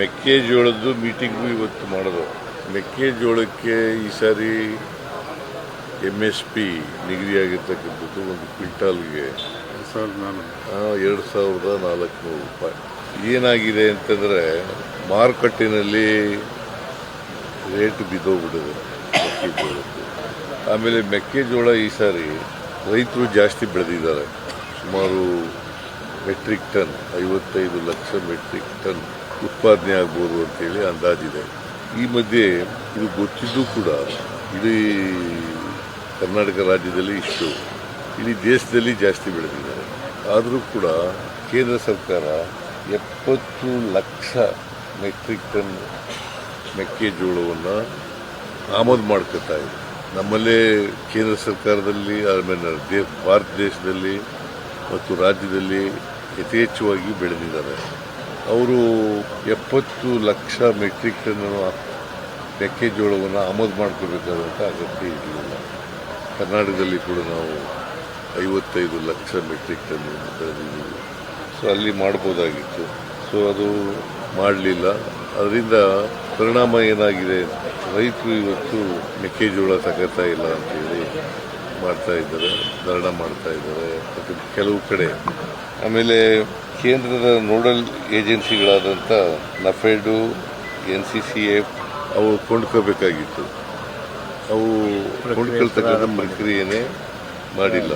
ಮೆಕ್ಕೆಜೋಳದ್ದು meeting ಇವತ್ತು ಮಾಡೋದು. ಮೆಕ್ಕೆಜೋಳಕ್ಕೆ ಈ ಸಾರಿ ಎಂ ಎಸ್ ಪಿ ನಿಗದಿಯಾಗಿರ್ತಕ್ಕಂಥದ್ದು ಒಂದು ಕ್ವಿಂಟಾಲ್ಗೆ ಎರಡು ಸಾವಿರದ ನಾಲ್ಕುನೂರು ರೂಪಾಯಿ. ಏನಾಗಿದೆ ಅಂತಂದರೆ ಮಾರುಕಟ್ಟೆನಲ್ಲಿ ರೇಟ್ ಬಿದ್ದೋಗ್ಬಿಟ್ಟಿದೆ ಮೆಕ್ಕೆಜೋಳದ್ದು. ಆಮೇಲೆ ಮೆಕ್ಕೆಜೋಳ ಈ ಸಾರಿ ರೈತರು ಜಾಸ್ತಿ ಬೆಳೆದಿದ್ದಾರೆ. ಸುಮಾರು ಮೆಟ್ರಿಕ್ ಟನ್ ಐವತ್ತೈದು ಲಕ್ಷ ಮೆಟ್ರಿಕ್ ಟನ್ ಉತ್ಪಾದನೆ ಆಗ್ಬೋದು ಅಂತೇಳಿ ಅಂದಾಜಿದೆ. ಈ ಮಧ್ಯೆ ಇದು ಗೊತ್ತಿದ್ದು ಕೂಡ ಇಡೀ ಕರ್ನಾಟಕ ರಾಜ್ಯದಲ್ಲಿ ಇಷ್ಟು. ಇಡೀ ದೇಶದಲ್ಲಿ ಜಾಸ್ತಿ ಬೆಳೆದಿದ್ದಾರೆ. ಆದರೂ ಕೂಡ ಕೇಂದ್ರ ಸರ್ಕಾರ ಎಪ್ಪತ್ತು ಲಕ್ಷ ಮೆಟ್ರಿಕ್ ಟನ್ ಮೆಕ್ಕೆಜೋಳವನ್ನು ಆಮದು ಮಾಡ್ಕೊತಾ ಇದೆ. ನಮ್ಮಲ್ಲೇ ಕೇಂದ್ರ ಸರ್ಕಾರದಲ್ಲಿ ಆಮೇಲೆ ದೇ ಭಾರತ ದೇಶದಲ್ಲಿ ಮತ್ತು ರಾಜ್ಯದಲ್ಲಿ ಯಥೇಚ್ಛವಾಗಿ ಬೆಳೆದಿದ್ದಾರೆ. ಅವರು ಎಪ್ಪತ್ತು ಲಕ್ಷ ಮೆಟ್ರಿಕ್ ಟನ್ ಮೆಕ್ಕೆಜೋಳವನ್ನು ಆಮದು ಮಾಡ್ಕೋಬೇಕಾದಂಥ ಅಗತ್ಯ ಇರಲಿಲ್ಲ. ಕರ್ನಾಟಕದಲ್ಲಿ ಕೂಡ ನಾವು ಐವತ್ತೈದು ಲಕ್ಷ ಮೆಟ್ರಿಕ್ ಟನ್ ಬೆಳೆದಿದ್ದೀವಿ. ಸೊ ಅಲ್ಲಿ ಮಾಡ್ಬೋದಾಗಿತ್ತು. ಸೊ ಅದು ಮಾಡಲಿಲ್ಲ. ಅದರಿಂದ ಪರಿಣಾಮ ಏನಾಗಿದೆ? ರೈತರು ಇವತ್ತು ಮೆಕ್ಕೆಜೋಳ ತಗೋತಾ ಇಲ್ಲ ಅಂತೇಳಿ ಮಾಡ್ತಾ ಇದ್ದಾರೆ, ಧರಣ ಮಾಡ್ತಾ ಇದ್ದಾರೆ. ಮತ್ತು ಕೆಲವು ಕಡೆ ಆಮೇಲೆ ಕೇಂದ್ರದ nodal ಏಜೆನ್ಸಿಗಳಾದಂಥ NAFED N C C F ಅವು ಕೊಂಡ್ಕೋಬೇಕಾಗಿತ್ತು. ಅವು ಕೊಂಡ್ಕೊಳ್ತಕ್ಕಂಥ ಪ್ರಕ್ರಿಯೆನೇ ಮಾಡಿಲ್ಲ.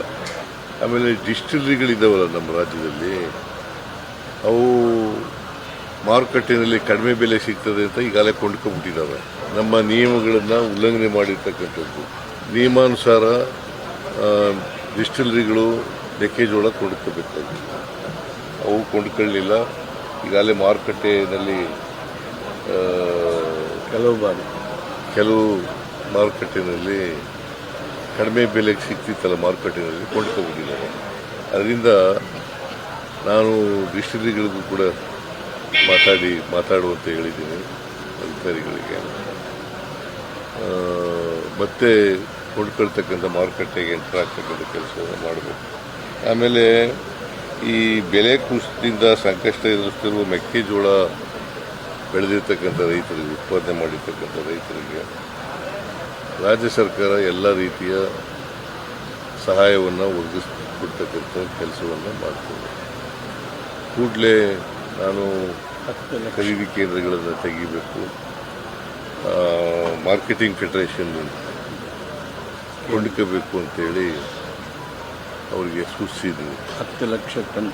ಆಮೇಲೆ ಡಿಸ್ಟಿಲರಿಗಳಿದ್ದಾವಲ್ಲ ನಮ್ಮ ರಾಜ್ಯದಲ್ಲಿ ಅವು ಮಾರುಕಟ್ಟೆಯಲ್ಲಿ ಕಡಿಮೆ ಬೆಲೆ ಸಿಗ್ತದೆ ಅಂತ ಈಗಾಗಲೇ ಕೊಂಡ್ಕೊಂಡ್ಬಿಟ್ಟಿದ್ದಾವೆ ನಮ್ಮ ನಿಯಮಗಳನ್ನು ಉಲ್ಲಂಘನೆ ಮಾಡಿರ್ತಕ್ಕಂಥದ್ದು. ನಿಯಮಾನುಸಾರ ಡಿಸ್ಟಿಲರಿಗಳು ಮೆಕ್ಕೆಜೋಳ ಕೊಂಡ್ಕೋಬೇಕಾಗಿಲ್ಲ ಅವು ಕೊಂಡ್ಕೊಳ್ಳಲಿಲ್ಲ ಈಗಾಗಲೇ ಮಾರುಕಟ್ಟೆಯಲ್ಲಿ ಕೆಲವು ಬಾರಿ. ಕೆಲವು ಮಾರುಕಟ್ಟೆಯಲ್ಲಿ ಕಡಿಮೆ ಬೆಲೆಗೆ ಸಿಕ್ತಿತ್ತಲ್ಲ ಮಾರುಕಟ್ಟೆಯಲ್ಲಿ ಕೊಂಡ್ಕೊಬಿಟ್ಟಿದ್ದಾರೆ ಅದರಿಂದ ನಾನು ಡಿಸ್ಟಿಲರಿಗಳಿಗೂ ಕೂಡ ಮಾತಾಡಿ ಮಾತಾಡುವಂತ ಹೇಳಿದ್ದೀನಿ ಅಧಿಕಾರಿಗಳಿಗೆ. ಮತ್ತೆ ಕೊಂಡ್ಕೊಳ್ತಕ್ಕಂಥ ಮಾರುಕಟ್ಟೆಗೆ ಎಂಟರ್ ಆಗ್ತಕ್ಕಂಥ ಕೆಲಸವನ್ನು ಮಾಡಬೇಕು. ಆಮೇಲೆ ಈ ಬೆಲೆ ಕುಸಿತದಿಂದ ಸಂಕಷ್ಟ ಎದುರಿಸ್ತಿರುವ ಮೆಕ್ಕೆಜೋಳ ಬೆಳೆದಿರ್ತಕ್ಕಂಥ ರೈತರಿಗೆ ಉತ್ಪಾದನೆ ಮಾಡಿರ್ತಕ್ಕಂಥ ರೈತರಿಗೆ ರಾಜ್ಯ ಸರ್ಕಾರ ಎಲ್ಲ ರೀತಿಯ ಸಹಾಯವನ್ನು ಒದಗಿಸ್ಕೊಡ್ತಕ್ಕಂಥ ಕೆಲಸವನ್ನು ಮಾಡ್ತದೆ. ಕೂಡಲೇ ನಾನು ಖರೀದಿ ಕೇಂದ್ರಗಳನ್ನು ತೆಗಿಬೇಕು. ಮಾರ್ಕೆಟಿಂಗ್ ಫೆಡರೇಷನ್ ಕೊಂಡ್ಕೋಬೇಕು ಅಂತೇಳಿ ಅವರಿಗೆ ಸೂಚಿಸಿದ್ವಿ ಹತ್ತು ಲಕ್ಷ ಟನ್.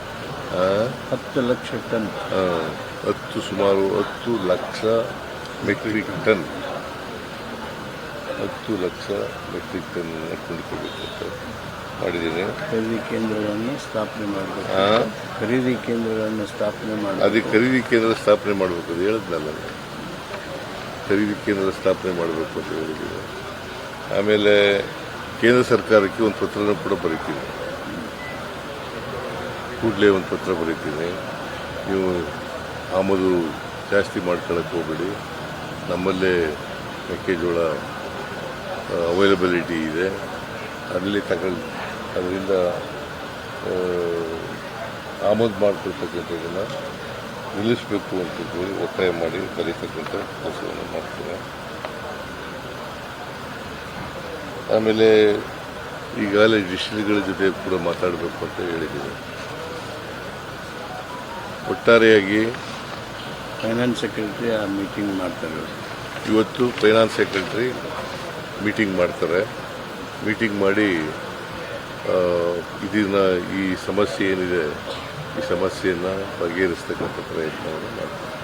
ಹತ್ತು ಲಕ್ಷ ಟನ್. ಹತ್ತು ಸುಮಾರು ಹತ್ತು ಲಕ್ಷ ಮೆಟ್ರಿಕ್ ಟನ್. ಹತ್ತು ಲಕ್ಷ ಮೆಟ್ರಿಕ್ ಟನ್ ಕೊಂಡುಕೊಳ್ಬೇಕು ಅಂತ ಮಾಡಿದ್ದೀನಿ. ಖರೀದಿ ಕೇಂದ್ರಗಳನ್ನು ಸ್ಥಾಪನೆ ಮಾಡಬೇಕು. ಖರೀದಿ ಕೇಂದ್ರಗಳನ್ನು ಸ್ಥಾಪನೆ ಮಾಡಿ ಅದೇ ಖರೀದಿ ಕೇಂದ್ರ ಸ್ಥಾಪನೆ ಮಾಡಬೇಕು ಅದು ಹೇಳಿದ್ನಲ್ಲ. ಖರೀದಿ ಕೇಂದ್ರ ಸ್ಥಾಪನೆ ಮಾಡಬೇಕು ಅಂತ ಹೇಳಿದ್ದೀನಿ. ಆಮೇಲೆ ಕೇಂದ್ರ ಸರ್ಕಾರಕ್ಕೆ ಒಂದು ಪತ್ರನ ಕೂಡ ಬರೀತೀನಿ. ಕೂಡಲೇ ಒಂದು ಪತ್ರ ಬರೀತೀನಿ. ನೀವು ಆಮದು ಜಾಸ್ತಿ ಮಾಡ್ಕೊಳಕ್ಕೆ ಹೋಗಬೇಡಿ. ನಮ್ಮಲ್ಲೇ ಮೆಕ್ಕೆಜೋಳ ಅವೈಲಬಿಲಿಟಿ ಇದೆ. ಅಲ್ಲಿ ತಗೊಳ್, ಅದರಿಂದ ಆಮದು ಮಾಡ್ಕೊಳ್ತಕ್ಕಂಥದ್ದನ್ನು ನಿಲ್ಲಿಸಬೇಕು ಅಂತ ಹೇಳಿ ಒತ್ತಾಯ ಮಾಡಿ ಕಲಿತಕ್ಕಂಥ ಕೆಲಸವನ್ನು ಮಾಡ್ತೇನೆ. ಆಮೇಲೆ ಈಗಾಗಲೇ ಡಿಸ್ಟಿಲ್ಗಳ ಜೊತೆ ಕೂಡ ಮಾತಾಡಬೇಕು ಅಂತ ಹೇಳಿದ್ದೀನಿ ಒಟ್ಟಾರೆಯಾಗಿ ಫೈನಾನ್ಸ್ ಸೆಕ್ರೆಟರಿ ಆ ಮೀಟಿಂಗ್ ಮಾಡ್ತಾರೆ ಇವತ್ತು ಫೈನಾನ್ಸ್ ಸೆಕ್ರೆಟ್ರಿ ಮೀಟಿಂಗ್ ಮಾಡ್ತಾರೆ. ಮೀಟಿಂಗ್ ಮಾಡಿ ಇದನ್ನು ಈ ಸಮಸ್ಯೆ ಏನಿದೆ ಈ ಸಮಸ್ಯೆಯನ್ನು ಬಗೆಹರಿಸ್ತಕ್ಕಂಥ ಪ್ರಯತ್ನವನ್ನು ಮಾಡ್ತಾರೆ.